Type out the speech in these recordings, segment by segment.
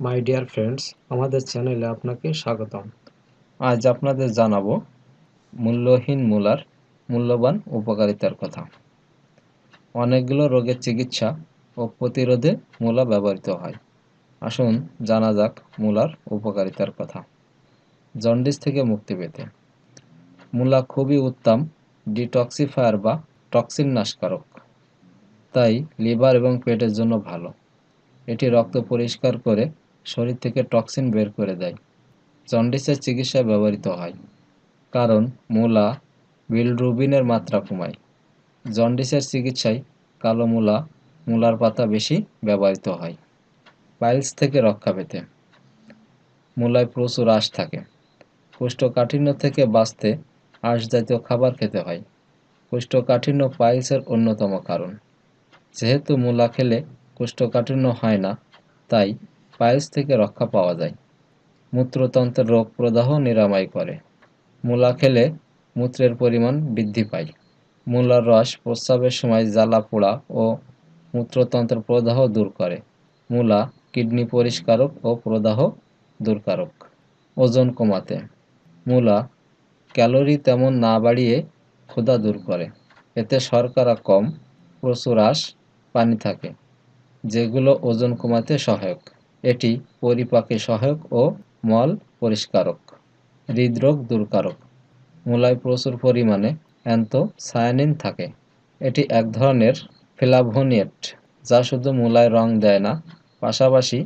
My dear friends আমাদের চ্যানেলে আপনাকে স্বাগতম। আজ আপনাদের জানাব মূল্যহীন মূলার মূল্যবান উপকারিতার কথা। অনেকগুলো রোগের চিকিৎসা ও প্রতিরোধে মূলা ব্যবহৃত হয়। আসুন জানা যাক মূলার উপকারিতার কথা। জন্ডিস থেকে মুক্তি পেতে। মূলা খুবই উত্তম, ডিটক্সিফায়ার বা টক্সিন নাশকারক। তাই লিভার এবং পেটের জন্য ভালো। এটি রক্ত পরিষ্কার করে শরীর থেকে টক্সিন বের করে দেয়। জন্ডিসের চিকিৎসায় ব্যবহৃত হয়, কারণ মূলা বিলরুবিনের মাত্রা কমায়। জন্ডিসের চিকিৎসায় কালো মূলা, মূলার পাতা বেশি ব্যবহৃত হয়, পাইলস থেকে রক্ষা পেতে। মূলায় প্রচুর আঁশ থাকে। কোষ্ঠকাঠিন্য থেকে বাঁচতে আঁশ জাতীয় খাবার খেতে হয়। কোষ্ঠকাঠিন্য পাইলসের অন্যতম কারণ। যেহেতু মূলা খেলে কোষ্ঠকাঠিন্য হয় না, তাই পাইলস থেকে রক্ষা পাওয়া যায়। মূত্রতন্ত্রের রোগ প্রদাহ নিরাময় করে। মূলা খেলে মূত্রের পরিমাণ বৃদ্ধি পায়। মূলার রস প্রস্রাবের সময় জ্বালা, পোড়া ও মূত্রতন্ত্র প্রদাহ দূর করে। মূলা কিডনি পরিষ্কারক ও প্রদাহ দূরকারক। ওজন কমাতে। মূলা ক্যালোরি তেমন না বাড়িয়ে ক্ষুধা দূর করে। এতে শর্করা কম, প্রচুর আঁশ পানি থাকে, যেগুলো ওজন কমাতে সহায়ক। এটি পরিপাকে সহায়ক ও মল পরিষ্কারক, হৃদরোগ দূরকারক। মূলায় প্রচুর পরিমাণে অ্যান্থোসায়ানিন থাকে। এটি এক ধরনের ফ্লাভোনেট যা শুধু মূলায় রং দেয় না, পাশাপাশি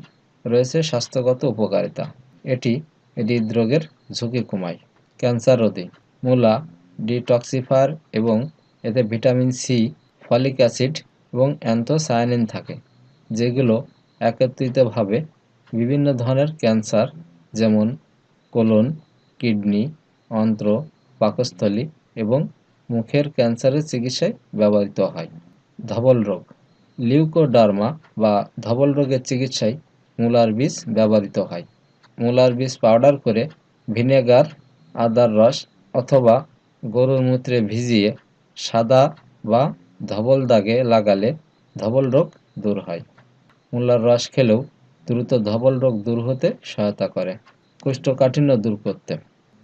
রয়েছে স্বাস্থ্যগত উপকারিতা। এটি হৃদরোগের ঝুঁকি কমায়। ক্যান্সার রোধী। মূলা ডিটক্সিফায়ার এবং এতে ভিটামিন সি, ফলিক অ্যাসিড এবং অ্যান্থোসায়ানিন থাকে, যেগুলো একত্রিতভাবে বিভিন্ন ধরনের ক্যান্সার যেমন কোলন, কিডনি, অন্ত্র, পাকস্থলী এবং মুখের ক্যান্সারের চিকিৎসায় ব্যবহৃত হয়। ধবল রোগ। লিউকোডার্মা বা ধবল রোগের চিকিৎসায় মূলার বীজ ব্যবহৃত হয়। মূলার বীজ পাউডার করে ভিনেগার, আদার রস অথবা গরুর মূত্রে ভিজিয়ে সাদা বা ধবল দাগে লাগালে ধবল রোগ দূর হয়। মূলার রস খেলেও দ্রুত ধবল রোগ দূর হতে সহায়তা করে, কোষ্ঠকাঠিন্য দূর করতে।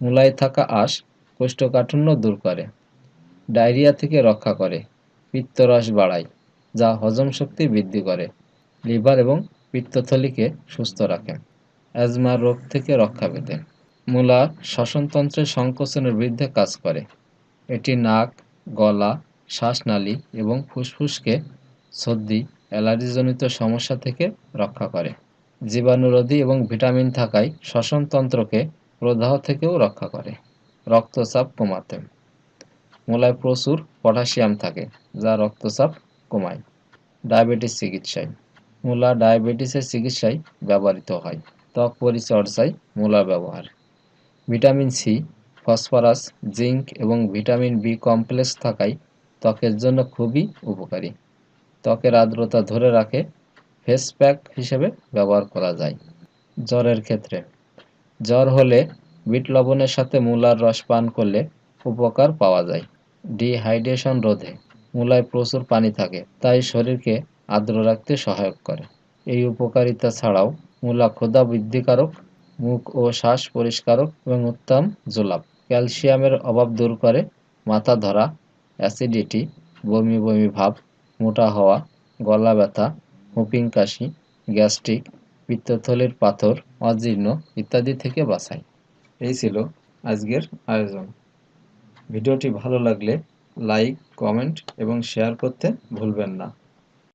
মূলায় থাকা আঁশ কোষ্ঠকাঠিন্য দূর করে, ডায়রিয়া থেকে রক্ষা করে, পিত্তরস বাড়ায়, যা হজম শক্তি বৃদ্ধি করে, লিভার এবং পিত্তথলিকে সুস্থ রাখে, অ্যাজমা রোগ থেকে রক্ষা পেতে। মূলা শ্বসনতন্ত্রের সংকোচনের বিরুদ্ধে কাজ করে। এটি নাক, গলা, শ্বাসনালী এবং ফুসফুসকে সর্দি অ্যালার্জিজনিত সমস্যা থেকে রক্ষা করে। জীবাণুরোধী এবং ভিটামিন থাকায় শ্বসনতন্ত্রকে প্রদাহ থেকেও রক্ষা করে। রক্তচাপ কমাতে। মূলায় প্রচুর পটাশিয়াম থাকে, যা রক্তচাপ কমায়। ডায়াবেটিস চিকিৎসায়। মূলা ডায়াবেটিসের চিকিৎসায় ব্যবহৃত হয়। ত্বক পরিচর্যায় মূলা ব্যবহার। ভিটামিন সি, ফসফরাস, জিঙ্ক এবং ভিটামিন বি কমপ্লেক্স থাকায় ত্বকের জন্য খুবই উপকারী। ত্বকের আর্দ্রতা ধরে রাখে ফেস প্যাক হিসেবে ব্যবহার করা যায়। জ্বরের ক্ষেত্রে। জ্বর হলে বিট লবণের সাথে মূলার রস পান করলে উপকার পাওয়া যায়। ডিহাইড্রেশন রোধে। মূলায় প্রচুর পানি থাকে, তাই শরীরকে আর্দ্র রাখতে সহায়ক করে। এই উপকারিতা ছাড়াও মূলা ক্ষুধা বৃদ্ধিকারক, মুখ ও শ্বাস পরিষ্কারক এবং উত্তম জোলাপ। ক্যালসিয়ামের অভাব দূর করে মাথা ধরা, অ্যাসিডিটি, বমি বমি ভাব মোটা হওয়া, গলা ব্যথা হুপিং কাশি, গ্যাস্ট্রিক, পিত্তথলির পাথর, অজীর্ণ ইত্যাদি থেকে বাঁচায় এই ছিল আজকের আয়োজন। ভিডিওটি ভালো লাগলে লাইক, কমেন্ট এবং শেয়ার করতে ভুলবেন না।